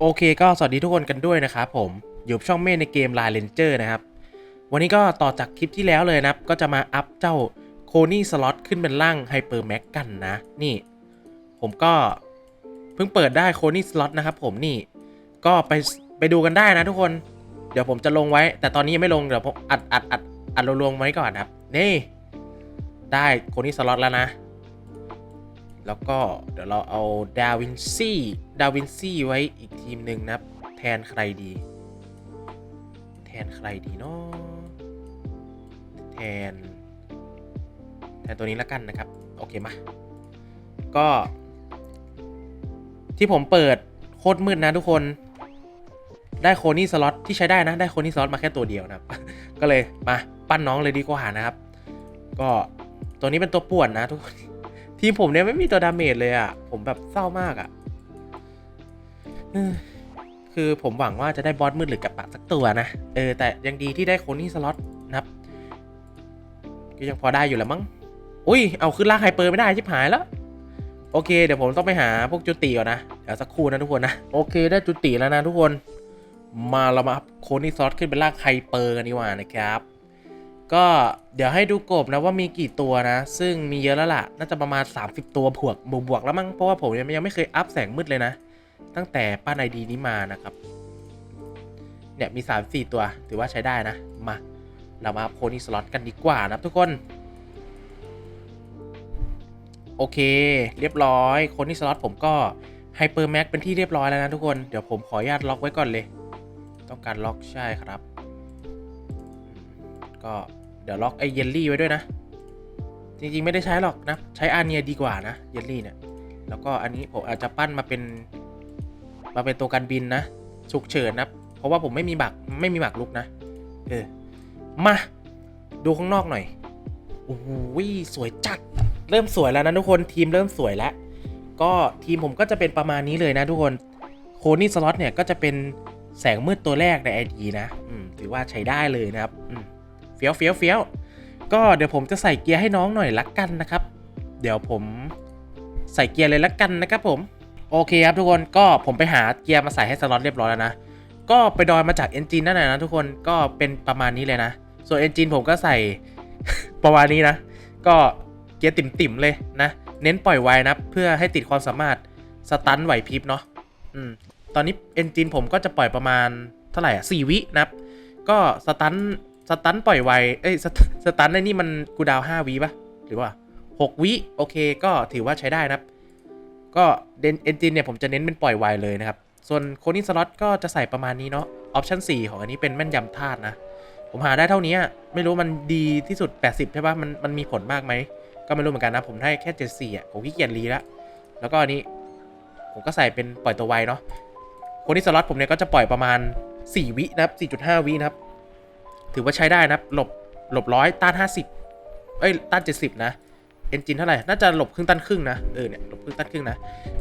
โอเคก็สวัสดีทุกคนกันด้วยนะครับผมอยู่ช่องเม่ในเกม l า n เลนเจอร์นะครับ วันนี้ก็ต่อจากคลิปที่แล้วเลยนะครับ ก็จะมาอัพเจ้าโคนี่สล็อตขึ้นเป็นร่างไฮเปอร์แม็กกันนะ นี่ ผมก็เพิ่งเปิดได้โคนี่สล็อตนะครับผมนี่ก็ไปไปดูกันได้นะทุกคน เดี๋ยวผมจะลงไว้ แต่ตอนนี้ยังไม่ลงเดี๋ยวผมอัดอัดอัดอัดลงไว้ก่อนครับ นี่ ได้โคนี่สล็อตแล้วนะ แล้วก็เดี๋ยวเราเอาดาวินซี่ดาวินซี่ไว้อีกทีมหนึ่งนะแทนใครดี แทนใครดีเนาะแทน แทนตัวนี้แล้วกันนะครับ โอเคมา ก็ ที่ผมเปิดโคตรมืดนะทุกคนได้โคนี่สล็อตที่ใช้ได้นะ ได้โคนี่สล็อตมาแค่ตัวเดียวนะครับ ก็เลยมาปั้นน้องเลยดีกว่านะครับ ก็ตัวนี้เป็นตัวป่วนนะทุกคน ทีมผมเนี่ยไม่มีตัวดาเมจเลยอะ่ะ ผมแบบเศร้ามากอะ่ะคือผมหวังว่าจะได้บอสมืดหรือกับปะสักตัวนะ เออ แต่ยังดีที่ได้โคนี่สล็อตนะครับก็ยังพอได้อยู่แหละมั้ง อุ้ย เอาขึ้นลากไฮเปอร์ไม่ได้ชิบหายแล้ว โอเค เดี๋ยวผมต้องไปหาพวกจุติก่อนนะ เดี๋ยวสักครู่นะทุกคนนะ โอเค ได้จุติแล้วนะทุกคน มาเรามาอัพโคนี่สล็อตขึ้นเป็นลากไฮเปอร์กันดีกว่านะครับ ก็เดี๋ยวให้ดูกบนะว่ามีกี่ตัวนะ ซึ่งมีเยอะแล้วล่ะ น่าจะประมาณ 30 ตัวบวกบวกบวกแล้วมั้งเพราะว่าผมยังไม่เคยอัพแสงมืดเลยนะ ตั้งแต่ป้านไอดีนี้มานะครับ เนี่ยมี 3 4 ตัว ถือว่าใช้ได้นะ มา เรามาอัพโคนี่สล็อตกันดีกว่านะทุกคน โอเค เรียบร้อยโคนี่สล็อตผมก็ไฮเปอร์แม็กเป็นที่เรียบร้อยแล้วนะทุกคน เดี๋ยวผมขออนุญาตล็อกไว้ก่อนเลย ต้องการล็อกใช่ครับ ก็ เดี๋ยวล็อกไอเยลลี่ไว้ด้วยนะ จริงๆไม่ได้ใช้หรอกนะ ใช้อาเนียดีกว่านะเยลลี่เนี่ย แล้วก็อันนี้ผมอาจจะปั้นมาเป็นมาเป็นตัวการบินนะฉุกเฉินนะเพราะว่าผมไม่มีบักไม่มีหมากลุกนะ เออ มา ดูข้างนอกหน่อยโอ้โหสวยจัด เริ่มสวยแล้วนะทุกคนทีมเริ่มสวยแล้ว ก็ทีมผมก็จะเป็นประมาณนี้เลยนะทุกคนโคนี่สล็อตเนี่ยก็จะเป็นแสงมืดตัวแรกในไอดีนะ อืม ถือว่าใช้ได้เลยนะครับ อืม เฟี้ยวเฟี้ยวเฟี้ยวก็เดี๋ยวผมจะใส่เกียร์ให้น้องหน่อยละกันนะครับ เดี๋ยวผมใส่เกียร์เลยละกันนะครับผม โอเคครับทุกคนก็ผมไปหาเกียร์มาใส่ให้สล็อตเรียบร้อยแล้วนะ ก็ไปดอยมาจากเอนจินนั่นแหละนะทุกคนก็เป็นประมาณนี้เลยนะ ส่วนเอนจินผมก็ใส่ประมาณนี้นะ ก็เกียร์ติ่มๆเลยนะ เน้นปล่อยไวนะเพื่อให้ติดความสามารถสตันไหวพริบเนาะอืมตอนนี้เอนจินผมก็จะปล่อยประมาณเท่าไหร่อะสี่วินะครับ ก็สตัน สตันปล่อยไว เอ้ยสตสตันในนี่มันกูดาวห้าวิปะหรือว่าหกวิโอเคก็ถือว่าใช้ได้นะครับ ก็เดนเอนจินเนี่ยผมจะเน้นเป็นปล่อยไวเลยนะครับ ส่วนโคนิสล็อตก็จะใส่ประมาณนี้เนาะออปชั่น4ของอันนี้เป็นแม่นยำธาตุนะ ผมหาได้เท่านี้ไม่รู้มันดีที่สุด 80 ใช่ปะมันมันมีผลมากไหม ก็ไม่รู้เหมือนกันนะ ผมได้แค่ 74อะผมขี้เกียจรีละแล้วก็อันนี้ผมก็ใส่เป็นปล่อยตัวไวเนาะโคนิสล็อตผมเนี่ยก็จะปล่อยประมาณ 4 วินะครับ4.5 วินะครับ ถือว่าใช้ได้นะหลบหลบร้อยต้าน 50 เอ้ยต้าน 70 นะเอนจินเท่าไหร่ น่าจะหลบครึ่งตันครึ่งนะ เออเนี่ยหลบครึ่งตันครึ่งนะ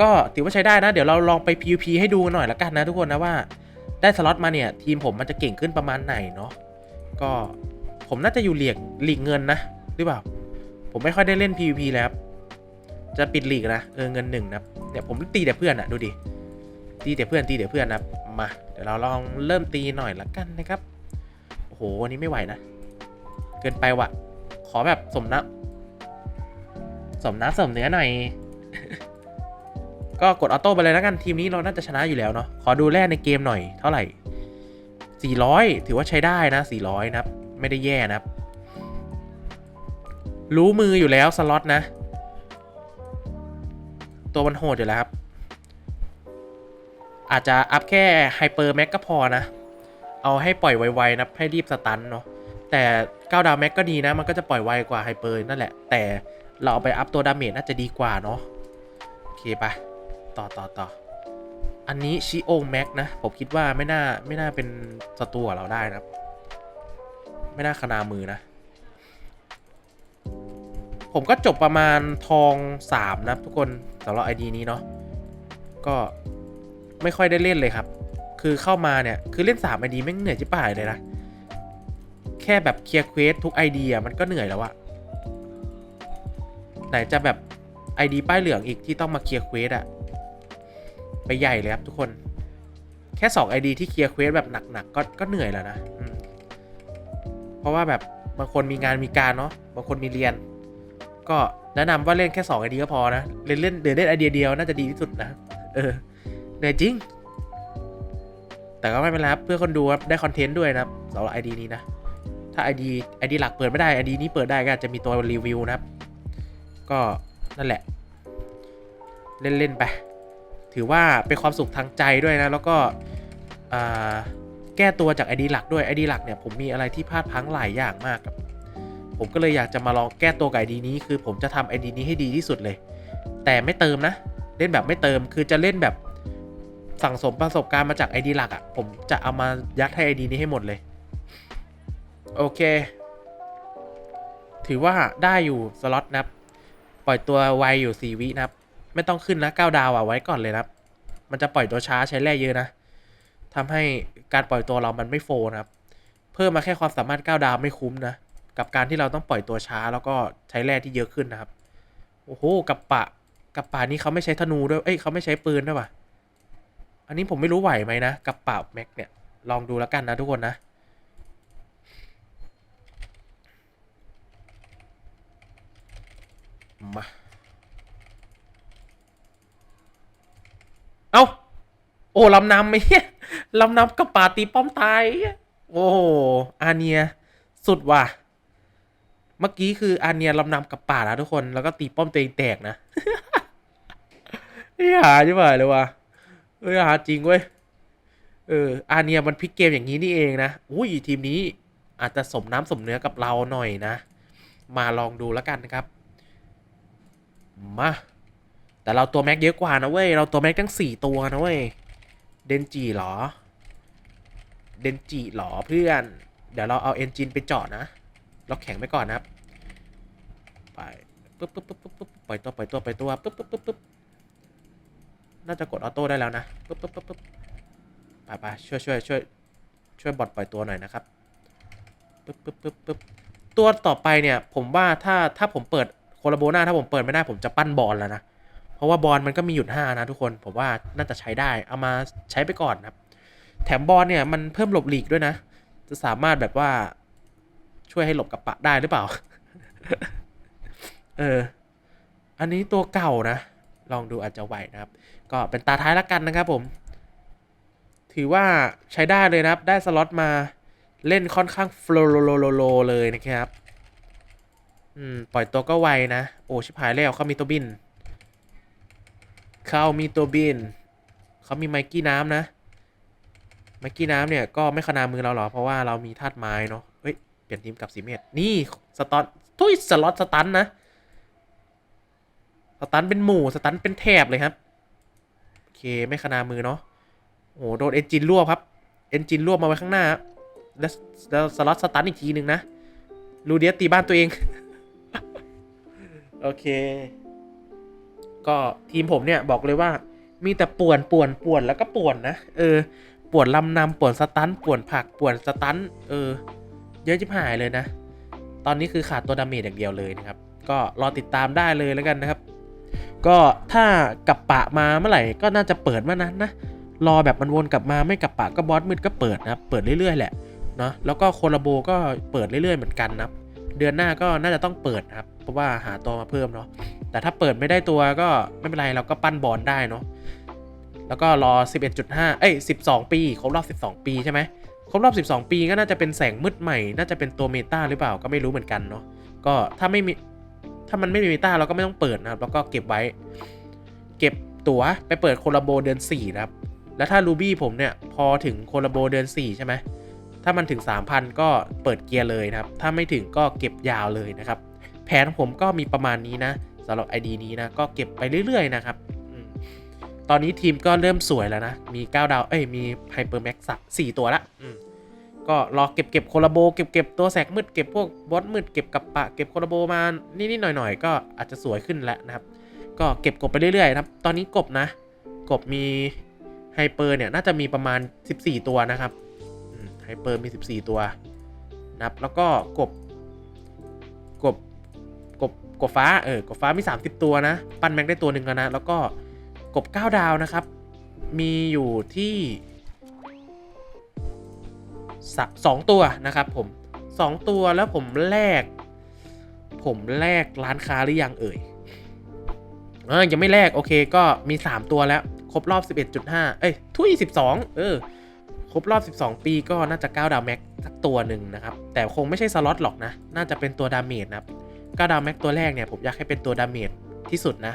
ก็ถือว่าใช้ได้นะ เดี๋ยวเราลองไป PVP ให้ดูหน่อยละกันนะทุกคนนะว่าได้สล็อตมาเนี่ย ทีมผมมันจะเก่งขึ้นประมาณไหนเนาะ ก็ผมน่าจะอยู่เหลียกหลีกเงินนะ หรือเปล่า ผมไม่ค่อยได้เล่น PVP แล้วครับจะปิดหลีกนะ เออเงินหนึ่งนะ เนี่ยผมตีแต่เพื่อนอะดูดิ ตีแต่เพื่อนตีแต่เพื่อนนะ มา เดี๋ยวเราลองเริ่มตีหน่อยละกันนะครับ โอ้โหวันนี้ไม่ไหวนะ เกินไปว่ะ ขอแบบสมน้ำสมน้ำสมเนื้อหน่อย ก็กดออโต้ไปเลยแล้วกันทีมนี้เราน่าจะชนะอยู่แล้วเนาะขอดูแร่ในเกมหน่อยเท่าไหร่ 400 ถือว่าใช้ได้นะ 400 นะครับ ไม่ได้แย่นะครับ รู้มืออยู่แล้วสล็อตนะ ตัวมันโหดอยู่แล้วครับ อาจจะอัพแค่ไฮเปอร์แม็กก็พอนะ เอาให้ปล่อยไวๆนะให้รีบสตันเนาะแต่9ดาวแม็กก็ดีนะ มันก็จะปล่อยไวกว่าไฮเปอร์นั่นแหละ แต่เราเอาไปอัพตัวดาเมจน่าจะดีกว่าเนาะโอเคปะต่อต่อต่ออันนี้ชิโอแม็กนะ ผมคิดว่าไม่น่าไม่น่าเป็นศัตรูเราได้นะไม่น่าขนามือนะ ผมก็จบประมาณทอง 3 นะทุกคนสำหรับไอดีนี้เนาะก็ไม่ค่อยได้เล่นเลยครับ คือเข้ามาเนี่ย คือเล่น3ไอดีไม่งเหนื่อยจิ๋ป่ายเลยนะ แค่แบบเคลียร์เควสทุกไอเดียมันก็เหนื่อยแล้วอะไหนจะแบบไอดีป้ายเหลืองอีกที่ต้องมาเคลียร์เควสอะไปใหญ่เลยครับทุกคน แค่ 2 ID ที่เคลียร์เควสแบบหนักๆก็ก็เหนื่อยแล้วนะเพราะว่าแบบบางคนมีงานมีการเนาะบางคนมีเรียน ก็แนะนำว่าเล่นแค่2 ID ก็พอนะ เล่นเล่นเดี๋ยวเล่นไอเดียเดียวน่าจะดีที่สุดนะ เออเหนื่อยจริง แต่ก็ไม่เป็นไรครับเพื่อคนดูครับได้คอนเทนต์ด้วยนะครับสำหรับ ID นี้นะ ถ้า ID ID หลักเปิดไม่ได้ ID นี้เปิดได้ก็อาจจะมีตัวรีวิวนะครับ ก็นั่นแหละ เล่น ๆ ไป ถือว่าเป็นความสุขทางใจด้วยนะ แล้วก็แก้ตัวจาก ID หลักด้วย ID หลักเนี่ยผมมีอะไรที่พลาดพังหลายอย่างมากครับผมก็เลยอยากจะมาลองแก้ตัวกับ ID นี้คือผมจะทำ ID นี้ให้ดีที่สุดเลย แต่ไม่เติมนะ เล่นแบบไม่เติมคือจะเล่นแบบ สั่งสมประสบการณ์มาจาก ID หลักอะ่ะ ผมจะเอามายัดให้ ID นี้ให้หมดเลย โอเค ถือว่าได้อยู่สล็อตนะครับ ปล่อยตัวไวอยู่ 4 วินะครับ ไม่ต้องขึ้นนะ9ดาวอะไว้ก่อนเลยนะครับ มันจะปล่อยตัวช้าใช้แร่เยอะนะทำให้การปล่อยตัวเรามันไม่โฟนะครับ เพิ่มมาแค่ความสามารถ 9 ดาวไม่คุ้มนะ กับการที่เราต้องปล่อยตัวช้าแล้วก็ใช้แร่ที่เยอะขึ้นนะครับ โอ้โห กับปะ กับป่านี้เขาไม่ใช้ธนูด้วย เอ้ยเขาไม่ใช้ปืนด้วยว่ะ อันนี้ผมไม่รู้ไหวไหมนะกับป่าแม็กเนี่ย ลองดูแล้วกันนะทุกคนนะ มา เอาโอ้ลำนำไหี้ยลำนำกับป่าตีป้อมตาย โอ้อาเนีย สุดว่ะ เมื่อกี้คืออาเนียลำนำกับป่านะทุกคน แล้วก็ตีป้อมตัวเองแตกนะนี่หาใช่ไหมเลยว่ะ เอ้ยหาจริงเว้ย เออ อาเนียมันพลิกเกมอย่างนี้นี่เองนะ อุ้ยทีมนี้อาจจะสมน้ำสมเนื้อกับเราหน่อยนะ มาลองดูแล้วกันนะครับ มา แต่เราตัวแม็กเยอะกว่านะเว้ย เราตัวแม็กตั้งสี่ตัวนะเว้ย เดนจีเหรอ เดนจีเหรอเพื่อน เดี๋ยวเราเอาเอนจินไปเจาะนะ เราแข็งไปก่อนนะครับ ไป ปึ๊บปึ๊บปึ๊บปึ๊บปึ๊บปล่อยตัวปล่อยตัวปล่อยตัวปึ๊บปึ๊บปึ๊บปึ๊บ น่าจะกดออโต้ได้แล้วนะปึ๊บปึ๊บปึ๊บปึ๊บไปไปช่วยช่วยช่วยช่วยบอทปล่อยตัวหน่อยนะครับปึ๊บปึ๊บปึ๊บปึ๊บตัวต่อไปเนี่ยผมว่าถ้าถ้าผมเปิดโคลาโบนาถ้าผมเปิดไม่ได้ผมจะปั้นบอลแล้วนะ เพราะว่าบอลมันก็มีหยุด5นะทุกคน ผมว่าน่าจะใช้ได้เอามาใช้ไปก่อนนะครับ แถมบอลเนี่ยมันเพิ่มหลบหลีกด้วยนะ จะสามารถแบบว่าช่วยให้หลบกับปะได้หรือเปล่า เออ อันนี้ตัวเก่านะ ลองดูอาจจะไหวนะครับ ก็เป็นตาท้ายแล้วกันนะครับผม ถือว่าใช้ได้เลยนะครับ ได้สล็อตมาเล่นค่อนข้างโฟลโลโลโลเลยนะครับ อืม ปล่อยตัวก็ไวนะ โอ้ชิบหายแล้วเขามีตัวบิน เขามีตัวบิน เขามีไมกี้น้ำนะ ไมกี้น้ำเนี่ยก็ไม่ขนามือเราหรอกเพราะว่าเรามีธาตุไม้เนาะ เฮ้ย เปลี่ยนทีมกับสีเมตรนี่สตอนทุยสล็อตสตันนะ สตันเป็นหมู่ สตันเป็นแถบเลยครับ เคไม่ขนามือเนาะโอ้โหโดนเอนจินรวบครับ เอนจินรวบมาไว้ข้างหน้า แล้วแล้วสล็อตสตันอีกทีหนึ่งนะ ลูเดียตีบ้านตัวเอง โอเค ก็ทีมผมเนี่ยบอกเลยว่า มีแต่ป่วนป่วนป่วนแล้วก็ป่วนนะ เออ ป่วนลำนำป่วนสตันป่วนผักป่วนสตันเออ เยอะจิบหายเลยนะ ตอนนี้คือขาดตัวดาเมจอย่างเดียวเลยนะครับ ก็รอติดตามได้เลยแล้วกันนะครับ ก็ถ้ากลับปะมาเมื่อไหร่ก็น่าจะเปิดเมื่อนั้นนะ รอแบบมันวนกลับมาไม่กลับปะก็บอสมืดก็เปิดนะเปิดเรื่อยๆแหละเนาะแล้วก็โคลาโบก็เปิดเรื่อยๆเหมือนกันนะเดือนหน้าก็น่าจะต้องเปิดนะครับเพราะว่าหาตัวมาเพิ่มเนาะแต่ถ้าเปิดไม่ได้ตัวก็ไม่เป็นไรเราก็ปั้นบอลได้เนาะแล้วก็รอ 11.5 เอ้ย 12 ปีครบรอบ 12 ปีใช่ไหมครบรอบ 12 ปีก็น่าจะเป็นแสงมืดใหม่ น่าจะเป็นตัวเมตาหรือเปล่าก็ไม่รู้เหมือนกันเนาะก็ถ้าไม่มี ถ้ามันไม่มีเมตาเราก็ไม่ต้องเปิดนะครับ แล้วก็เก็บไว้ เก็บตั๋วไปเปิดโคลาโบเดือน4นะครับ แล้วถ้ารูบี้ผมเนี่ยพอถึงโคลาโบเดือน4ใช่ไหมถ้ามันถึง 3,000 ก็เปิดเกียร์เลยนะครับ ถ้าไม่ถึงก็เก็บยาวเลยนะครับ แผนผมก็มีประมาณนี้นะสำหรับ ID นี้นะ ก็เก็บไปเรื่อย ๆ นะครับตอนนี้ทีมก็เริ่มสวยแล้วนะ มี 9 ดาว เอ้ย มีไฮเปอร์แม็กซ์สี่ตัวละอื ก็รอเก็บเก็บโคลาโบเก็บเก็บตัวแสกมืดเก็บพวกบอสมืดเก็บกับปะเก็บโคลาโบมานิดๆหน่อยๆก็อาจจะสวยขึ้นแล้วนะครับ ก็เก็บกบไปเรื่อยๆนะครับ ตอนนี้กบนะ กบมีไฮเปอร์เนี่ยน่าจะมีประมาณ 14 ตัวนะครับไฮเปอร์มี 14 ตัวนะครับแล้วก็กบกบกบกบฟ้าเออกบฟ้ามี 30 ตัวนะ ปั้นแม็กได้ตัวหนึ่งแล้วนะ แล้วก็กบ 9 ดาวนะครับ มีอยู่ที่ สองตัวนะครับผมสองตัวแล้วผมแลกผมแลกร้านค้าหรือยังเอ่ยเออยังไม่แลกโอเคก็มี 3 ตัวแล้ว ครบรอบ 11.5 เอ้ยทุย12 เออ ครบรอบ 12 ปีก็น่าจะ9ดาวแม็กสักตัวหนึ่งนะครับ แต่คงไม่ใช่สล็อตหรอกนะ น่าจะเป็นตัวดาเมจนะครับ9ดาวแม็กตัวแรกเนี่ย ผมอยากให้เป็นตัวดาเมจที่สุดนะ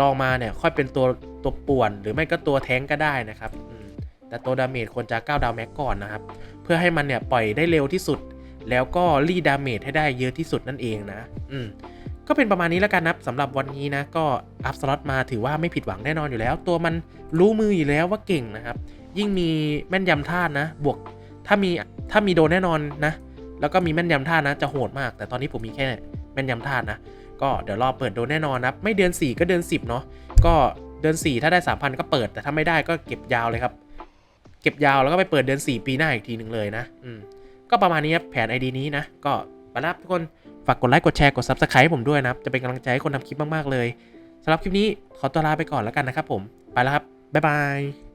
ลองมาเนี่ย ค่อยเป็นตัวตัวป่วนหรือไม่ก็ตัวแท้งก็ได้นะครับอื แต่ตัวดาเมจควรจะ9ดาวแม็กก่อนนะครับ เพื่อให้มันเนี่ยปล่อยได้เร็วที่สุด แล้วก็รีดาเมจให้ได้เยอะที่สุดนั่นเองนะ อืมก็เป็นประมาณนี้แล้วกันนะสำหรับวันนี้นะก็อัพสล็อตมาถือว่าไม่ผิดหวังแน่นอนอยู่แล้ว ตัวมันรู้มืออยู่แล้วว่าเก่งนะครับ ยิ่งมีแม่นยำท่าตุนะ บวกถ้ามีถ้ามีโดนแน่นอนนะ แล้วก็มีแม่นยำท่าตุนะจะโหดมาก แต่ตอนนี้ผมมีแค่แม่นยำท่าตุนะ ก็เดี๋ยวรอเปิดโดนแน่นอนนะไม่เดือน 4 ก็เดือน 10 เนาะก็เดือน 4 ถ้าได้ 3,000 ก็เปิดแต่ถ้าไม่ได้ก็เก็บยาวเลยครับ เก็บยาวแล้วก็ไปเปิดเดือน 4 ปีหน้าอีกทีหนึ่งเลยนะ อืม ก็ประมาณนี้ครับแผน ID นี้นะ ก็ไปรับทุกคน ฝากกดไลค์ กดแชร์ กด Subscribe ให้ผมด้วยนะครับ จะเป็นกำลังใจให้คนทำคลิปมาก ๆ เลยสำหรับคลิปนี้ขอตัวลาไปก่อนแล้วกันนะครับผม ไปแล้วครับ บ๊ายบาย